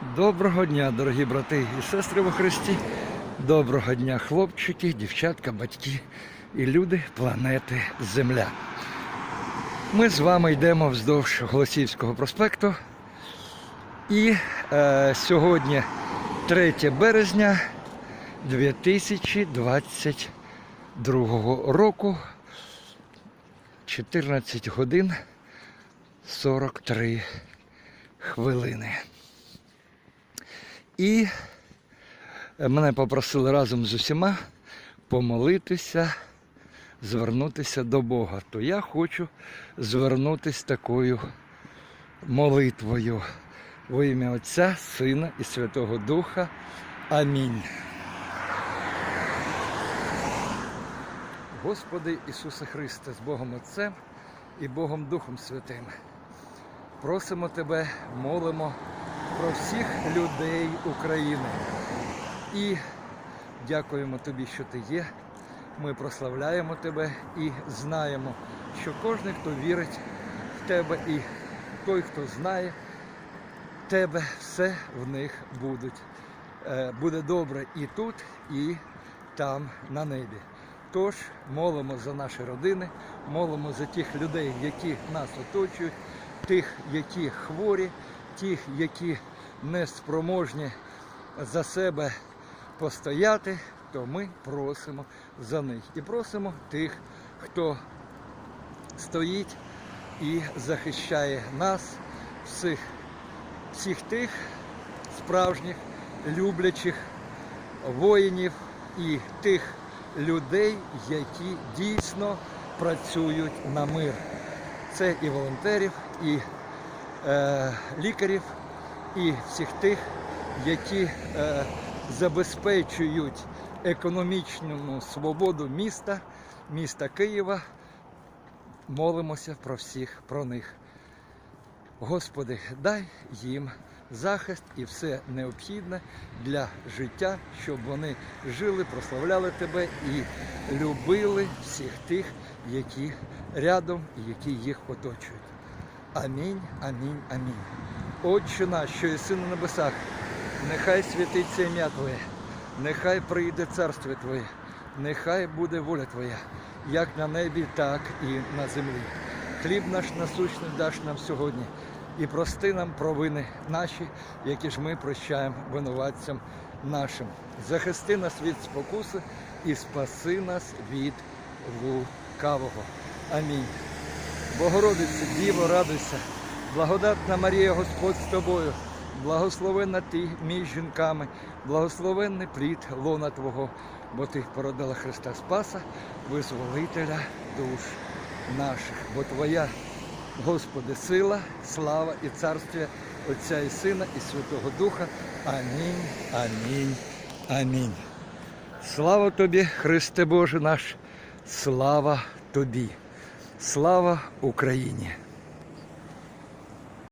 Доброго дня, дорогі брати і сестри во Христі. Доброго дня, хлопчики, дівчатка, батьки і люди планети Земля. Ми з вами йдемо вздовж Голосівського проспекту. І е, сьогодні 3 березня 2022 року. 14 годин 43 хвилини. І мене попросили разом з усіма помолитися, звернутися до Бога. То я хочу звернутися такою молитвою во ім'я Отця, Сина і Святого Духа. Амінь. Господи Ісусе Христе, з Богом Отцем і Богом Духом Святим. Просимо Тебе, молимо про всіх людей України. І дякуємо Тобі, що Ти є. Ми прославляємо Тебе і знаємо, що кожен, хто вірить в Тебе і той, хто знає Тебе, все в них будуть. Е, Буде добре і тут, і там на небі. Тож молимо за наші родини, молимо за тих людей, які нас оточують, тих, які хворі, тих, які не спроможні за себе постояти, то ми просимо за них. І просимо тих, хто стоїть і захищає нас, всіх, всіх тих справжніх, люблячих воїнів і тих людей, які дійсно працюють на мир. Це і волонтерів, і е, лікарів, і всіх тих, які е, забезпечують економічну свободу міста, міста Києва. Молимося про всіх про них. Господи, дай їм захист і все необхідне для життя, щоб вони жили, прославляли тебе і любили всіх тих, які рядом і які їх оточують. Амінь, амінь, амінь. Отче наш, що єси на небесах, нехай святиться ім'я Твоє, нехай прийде царство Твоє, нехай буде воля Твоя, як на небі, так і на землі. Хліб наш насущний даш нам сьогодні, і прости нам провини наші, які ж ми прощаємо винуватцям нашим. Захисти нас від спокуси і спаси нас від лукавого. Амінь. Богородице, Діво, радуйся, благодатна Марія, Господь з тобою, благословенна ти між жінками, благословенний плід лона Твого, бо ти породила Христа Спаса, визволителя душ наших. Бо Твоя, Господи, сила, слава і царствие Отця і Сина і Святого Духа. Амінь, амінь, амінь. Слава тобі, Христе Боже наш, слава тобі. Слава Україні!